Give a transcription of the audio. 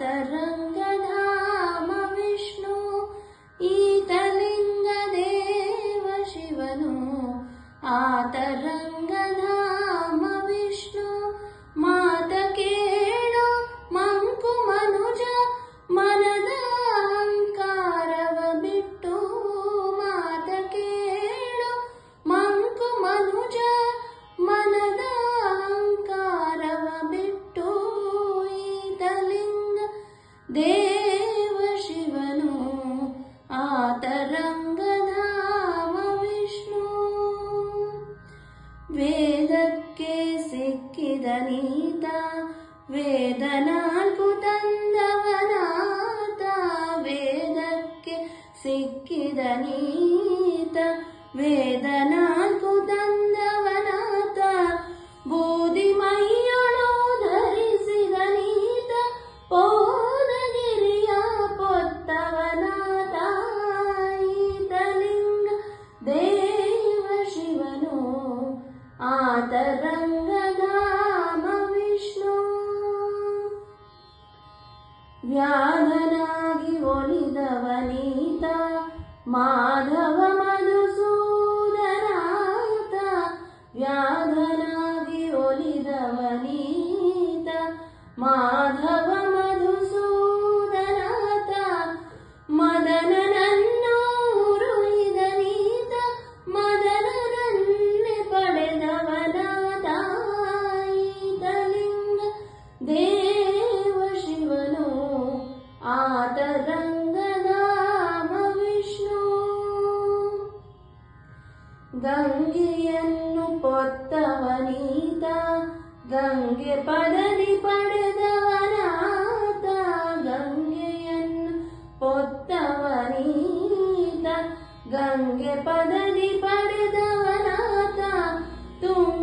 तरङ्गधाम विष्णु ईतलिङ्गदेव शिवनो आतरङ्गधा ದೇವ ಶಿವನು ಆತರಂಗಧಾಮ ವಿಷ್ಣು ವೇದಕ್ಕೆ ಸಿಕ್ಕಿದ ನೀತ ವೇದ ನಾಲ್ಕು ತಂದವನಾತ ವೇದಕ್ಕೆ ಸಿಕ್ಕಿದ ನೀತ ವೇದ ಆತರಂಗಧಾಮ ವಿಷ್ಣು ವ್ಯಾಧನಾಗಿ ಒಲಿದವನೀತ ಮಾಧವ ಮಧುಸೂದನಾತ ವ್ಯಾಧನಾಗಿ ಒಲಿದವನೀತ ಮಾಧವ ಆತರಂಗಧಾಮ ವಿಷ್ಣು ಗಂಗೆಯನ್ನು ಪೊತ್ತವನೀತ ಗಂಗೆ ಪದವಿ ಪಡೆದವನಾತ ಗಂಗೆಯನ್ನು ಪೊತ್ತವನೀತ ಗಂಗೆ ಪದವಿ ಪಡೆದವನಾತ ತುಂಗ